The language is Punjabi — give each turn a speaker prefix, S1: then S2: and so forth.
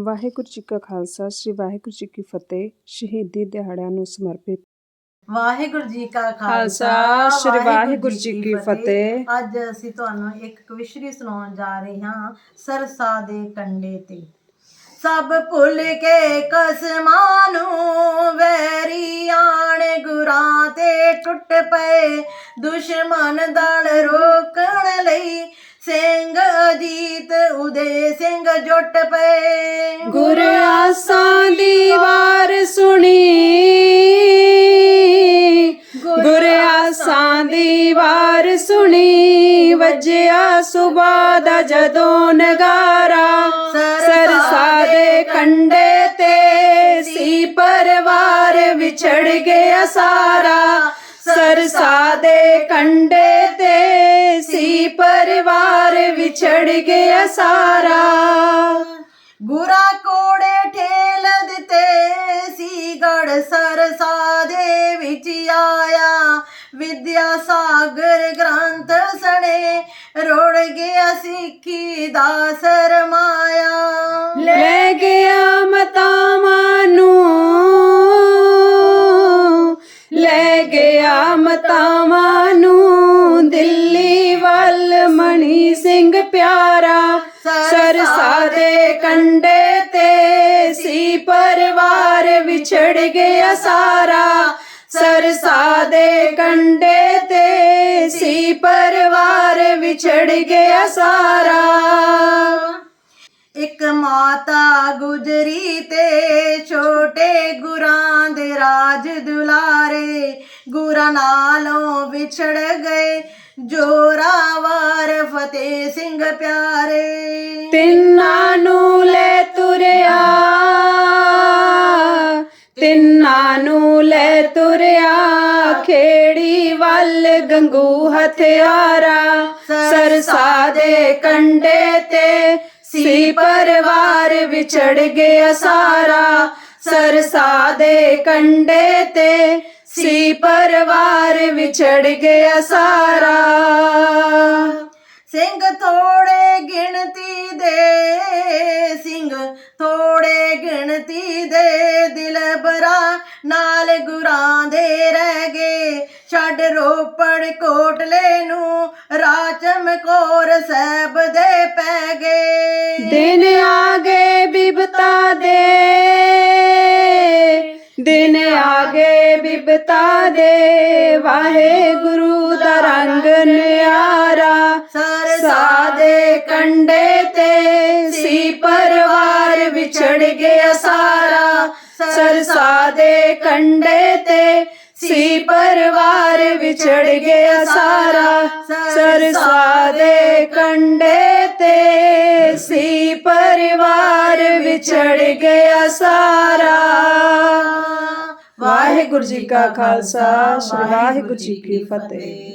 S1: ਵਾਹਿਗੁਰੂ ਜੀ ਕਾ ਖਾਲਸਾ ਸ੍ਰੀ ਵਾਹਿਗੁਰੂ ਜੀ ਕੀ ਫਤਿਹ। ਸ਼ਹੀਦੀ ਦਿਹਾੜਿਆਂ ਨੂੰ ਸਮਰਪਿਤ।
S2: ਵਾਹਿਗੁਰੂ ਜੀ ਕਾ
S1: ਖਾਲਸਾ, ਸ੍ਰੀ ਵਾਹਿਗੁਰੂ ਜੀ ਕੀ ਫਤਿਹ।
S2: ਅੱਜ ਅਸੀਂ ਤੁਹਾਨੂੰ ਇੱਕ ਕਵਿਸ਼ਰੀ ਸੁਣਾਉਣ ਜਾ ਰਹੇ ਹਾਂ ਸਰਸਾ ਦੇ ਕੰਡੇ ਤੇ। ਸਭ ਭੁੱਲ ਕੇ ਕਸਮਾਂ ਨੂੰ ਵੈਰੀ ਆਣ ਗੁਰਾਂ ਤੇ ਟੁੱਟ ਪਏ। ਦੁਸ਼ਮਣ ਦਲ ਰੋਕਣ ਲਈ ਜੁੱਟ ਪਏ।
S1: ਗੁਰ ਆਸਾਂ ਦੀ ਵਾਰ ਸੁਣੀ। ਗੁਰ ਆਸਾਂ ਦੀ ਵਾਰ ਸੁਣੀ। ਵਜਿਆ ਸੁਬਾ ਦਾ ਜਦੋਂ ਨਗਾਰਾ। ਸਰਸਾ ਦੇ ਕੰਡੇ ਤੇ ਸੀ ਪਰਵਾਰ ਵਿਛੜ ਗਿਆ ਸਾਰਾ। ਸਰਸਾ ਦੇ ਕੰਡੇ ਵਿਛੜ ਗਿਆ ਸਾਰਾ।
S2: ਗੁਰਾ ਕੋੜੇ ਠੇਲ ਦਿੱਤੇ ਸੀ, ਗੜ ਸਰਸਾ ਦੇ ਵਿੱਚ ਆਇਆ। ਵਿਦਿਆ ਸਾਗਰ ਗ੍ਰੰਥ ਸਣੇ, ਰੋੜ ਗਿਆ ਸਿੱਖੀ ਦਾ ਸਰਮਾਇਆ
S1: ਲੈ ਗਿਆ ਮਤਾਵਾਂ ਨੂੰ, ਲੈ ਗਿਆ ਮਤਾਵਾਂ ਪਿਆਰਾ ਸਰਸਾ ਦੇ ਕੰਡੇ ਤੇ ਸੀ ਪਰਿਵਾਰ ਵਿਛੜ ਗਿਆ ਸਾਰਾ। ਸਰਸਾ ਦੇ ਕੰਡੇ ਤੇ ਸੀ ਪਰਿਵਾਰ ਵਿਛੜ ਗਿਆ ਸਾਰਾ।
S2: ਇੱਕ ਮਾਤਾ ਗੁਜਰੀ ਤੇ ਛੋਟੇ ਗੁਰਾਂ ਦੇ ਰਾਜ ਦੁਲਾਰੇ, ਗੁਰਾਂ ਨਾਲੋਂ ਵਿਛੜ ਗਏ ਜੋਰਾਵਰ ਫਤਿਹ ਸਿੰਘ ਪਿਆਰੇ।
S1: ਤਿੰਨਾਂ ਨੂੰ ਲੈ ਤੁਰਿਆ, ਤਿੰਨਾਂ ਨੂੰ ਲੈ ਤੁਰਿਆ, ਖੇੜੀ ਵੱਲ ਗੰਗੂ ਹਥਿਆਰਾ, ਸਰਸਾ ਦੇ ਕੰਡੇ ਤੇ ਸੀ ਪਰਿਵਾਰ ਵਿਛੜ ਗਿਆ ਸਾਰਾ। ਸਰਸਾ ਦੇ ਕੰਡੇ ਤੇ ਸੀ ਪਰਿਵਾਰ ਵਿਛੜ ਗਿਆ ਸਾਰਾ।
S2: ਸਿੰਘ ਥੋੜੇ ਗਿਣਤੀ ਦੇ, ਸਿੰਘ ਥੋੜੇ ਗਿਣਤੀ ਦੇ। ਦਿਲ ਬਰਾ ਨਾਲ ਗੁਰਾਂ ਦੇ ਰਹਿ ਗਏ। ਛੱਡ ਰੋਪੜ ਕੋਟਲੇ ਨੂੰ ਰਾਚਮ ਕੋਰ ਸਾਹਿਬ ਦੇ ਪੈ ਗਏ।
S1: ਦਿਨ ਆ ਗਏ ਬਿਬਤਾ ਦੇ। ਦਿਨ ਆ ਗਏ ਬਿਬਤਾ ਦੇ। ਵਾਹਿਗੁਰੂ ਦਾ ਰੰਗ ਨਿਆਰਾ ਕੰਡੇ ਤੇ ਸੀ ਪਰਿਵਾਰ ਵਿਛੜ ਗਿਆ ਸਾਰਾ। ਸਰਸਾ ਦੇ ਕੰਡੇ ਤੇ ਸੀ ਪਰਿਵਾਰ ਵਿਛੜ ਗਿਆ ਸਾਰਾ। ਸਰਸਾ ਦੇ ਕੰਡੇ ਤੇ ਸੀ ਪਰਿਵਾਰ ਵਿਛੜ ਗਿਆ ਸਾਰਾ। ਵਾਹਿਗੁਰੂ ਜੀ ਕਾ ਖਾਲਸਾ ਵਾਹਿਗੁਰੂ ਜੀ ਕੀ ਫਤਿਹ।